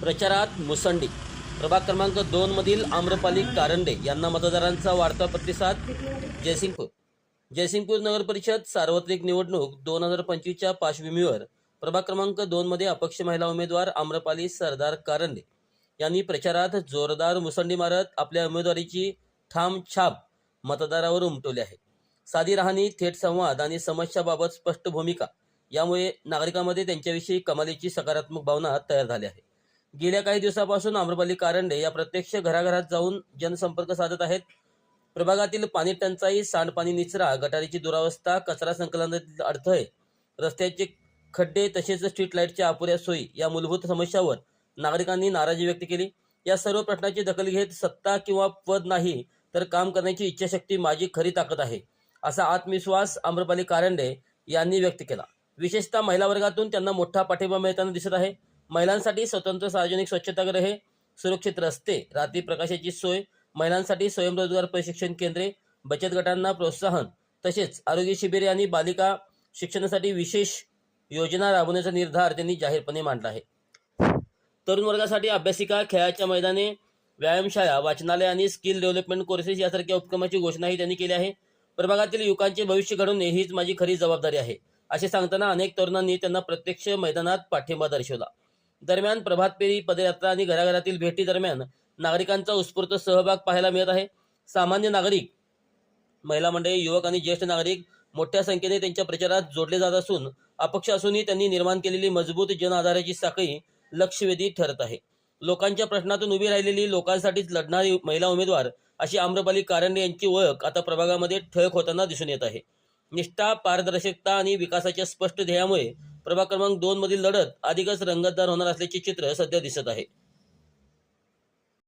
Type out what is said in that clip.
प्रचारात मुसंडी. प्रभाग क्रमांक दोन मधील आम्रपाली कारंडे यांना मतदारांचा वाढता प्रतिसाद जयसिंगपूर. जयसिंगपूर नगर परिषद सार्वत्रिक निवडणूक दोन हजार पंचवीसच्या पार्श्वभूमीवर प्रभाग क्रमांक दोन मध्ये अपक्ष महिला उमेदवार आम्रपाली सरदार कारंडे यांनी प्रचारात जोरदार मुसंडी मारत आपल्या उमेदवारीची ठाम छाप मतदारावर उमटवली आहे. साधी राहणी थेट संवाद आणि समस्याबाबत स्पष्ट भूमिका यामुळे नागरिकांमध्ये त्यांच्याविषयी कमालीची सकारात्मक भावना तयार झाली आहे. गेल्या काही दिवसापासून आम्रपाली कारंडे या प्रत्यक्ष घराघरात जाऊन जनसंपर्क साधत आहेत. प्रभागातील पाणी टंचाई सांडपाणी निचरा गटारीची दुरावस्था कचरा संकलनातील अडथळे रस्त्याचे खड्डे तसेच स्ट्रीट लाईटच्या अपुऱ्या सोयी या मूलभूत समस्यावर नागरिकांनी नाराजी व्यक्त केली. या सर्व प्रश्नाची दखल घेत सत्ता किंवा पद नाही तर काम करण्याची इच्छाशक्ती माझी खरी ताकद आहे असा आत्मविश्वास आम्रपाली कारंडे यांनी व्यक्त केला. विशेषतः महिला वर्गातून त्यांना मोठा पाठिंबा मिळताना दिसत आहे. महिलांसाठी स्वतंत्र सार्वजनिक स्वच्छतागृहे सुरक्षित रस्ते रात्री प्रकाशाची सोय महिलांसाठी स्वयंरोजगार प्रशिक्षण केंद्रे बचत गटांना प्रोत्साहन तसेच आरोग्य शिबिरे आणि बालिका शिक्षणासाठी विशेष योजना राबवण्याचा निर्धार त्यांनी जाहीरपणे मांडला आहे. तरुण वर्गासाठी अभ्यासिका खेळाच्या मैदाने व्यायामशाळा वाचनालय आणि स्किल डेव्हलपमेंट कोर्सेस यासारख्या उपक्रमाची घोषणाही त्यांनी केली आहे. प्रभागातील युवकांचे भविष्य घडवणे हीच माझी खरी जबाबदारी आहे. असे सांगताना अनेक तरुणांनी त्यांना प्रत्यक्ष मैदानात पाठिंबा दर्शवला. दरम्यान प्रभात फेरी पदयात्रा आणि घराघरातील भेटी दरम्यान नागरिकांचा उत्स्फूर्त सहभाग पाहायला मिळत आहे. सामान्य नागरिक महिला मंडळी युवक आणि ज्येष्ठ नागरिक मोठ्या संख्येने त्यांच्या प्रचारात जोडले जात असून अपक्ष असूनही त्यांनी निर्माण केलेली मजबूत जन आधाराची साखळी लक्षवेधी ठरत आहे. लोकांच्या प्रश्नातून उभी राहिलेली लोकांसाठीच लढणारी महिला उमेदवार अशी आम्रपाली कारंडे यांची ओळख आता प्रभागामध्ये ठळक होताना दिसून येत आहे. निष्ठा पारदर्शकता आणि विकासाच्या स्पष्ट ध्येयामुळे प्रभाग क्रमांक दोन मधील लढत अधिकच रंगतदार होणार असल्याचे चित्र सध्या दिसत आहे.